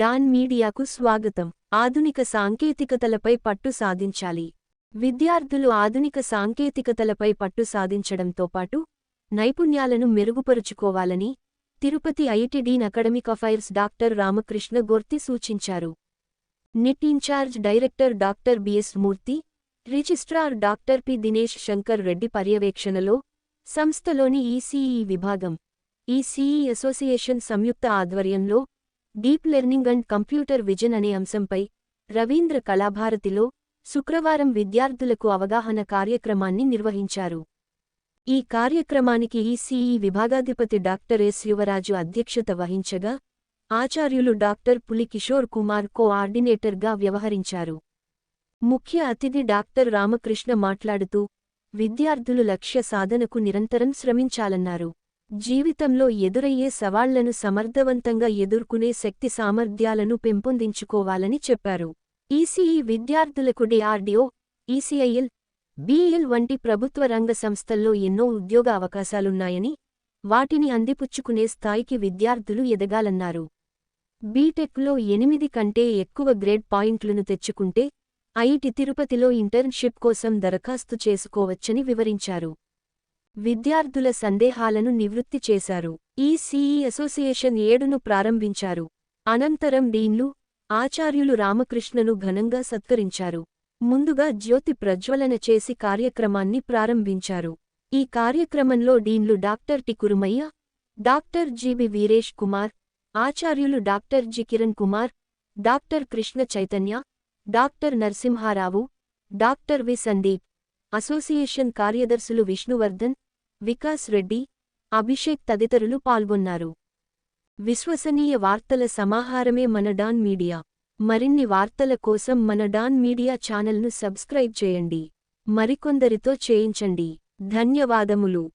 Don మీడియాకు స్వాగతం. ఆధునిక సాంకేతికతలపై పట్టు సాధించాలి. విద్యార్థులు ఆధునిక సాంకేతికతలపై పట్టు సాధించడంతో పాటు నైపుణ్యాలను మెరుగుపరుచుకోవాలని Tirupati IT dean academic affairs doctor Ramakrishna Gorti సూచించారు. NIT in charge director doctor BS Murthy registrar doctor P. Dinesh Shankar Reddy పర్యవేక్షణలో సంస్థలోని ఈసీఈ విభాగం ఈసీఈ అసోసియేషన్ సంయుక్త ఆధ్వర్యంలో deep learning and computer vision అనే అంశంపై రవీంద్ర కళాభారతిలో శుక్రవారం విద్యార్థులకు అవగాహన కార్యక్రమాన్ని నిర్వహించారు. ఈ కార్యక్రమానికి ఈసీఈ విభాగాధిపతి డాక్టర్ ఎస్ యువరాజు అధ్యక్షత వహించగా ఆచార్యులు డాక్టర్ పులికిషోర్ కుమార్ కోఆర్డినేటర్గా వ్యవహరించారు. ముఖ్య అతిథి డాక్టర్ రామకృష్ణ మాట్లాడుతూ విద్యార్థులు లక్ష్య సాధనకు నిరంతరం శ్రమించాలన్నారు. జీవితంలో ఎదురయ్యే సవాళ్ళను సమర్థవంతంగా ఎదుర్కొనే శక్తి సామర్థ్యాలను పెంపొందించుకోవాలని చెప్పారు. ఈసీఈ విద్యార్థులకు డిఆర్డీఓ ఈసీఐఎల్ బీఎల్ వంటి ప్రభుత్వ రంగ సంస్థల్లో ఎన్నో ఉద్యోగ అవకాశాలున్నాయని వాటిని అందిపుచ్చుకునే స్థాయికి విద్యార్థులు ఎదగాలన్నారు. బీటెక్లో ఎనిమిది కంటే ఎక్కువ గ్రేడ్ పాయింట్లను తెచ్చుకుంటే ఐటి తిరుపతిలో ఇంటర్న్షిప్ కోసం దరఖాస్తు చేసుకోవచ్చని వివరించారు. విద్యార్థుల సందేహాలను నివృత్తి చేశారు. ఈ సిఈ అసోసియేషన్ ఏడును ప్రారంభించారు. అనంతరం డీన్లు ఆచార్యులు రామకృష్ణను ఘనంగా సత్కరించారు. ముందుగా జ్యోతి ప్రజ్వలన చేసి కార్యక్రమాన్ని ప్రారంభించారు. ఈ కార్యక్రమంలో డీన్లు doctor T Kurumayya doctor GB Veeresh Kumar ఆచార్యులు doctor G Kiran Kumar doctor Krishna Chaitanya doctor Narasimharao doctor V Sandeep association కార్యదర్శులు విష్ణువర్ధన్ వికాస్ రెడ్డి అభిషేక్ తదితరులు పాల్గొన్నారు. విశ్వసనీయ వార్తల సమాహారమే మన డాన్ మీడియా. మరిన్ని వార్తల కోసం మన డాన్ మీడియా ఛానల్ను సబ్స్క్రైబ్ చేయండి. మరికొందరితో చేయించండి. ధన్యవాదములు.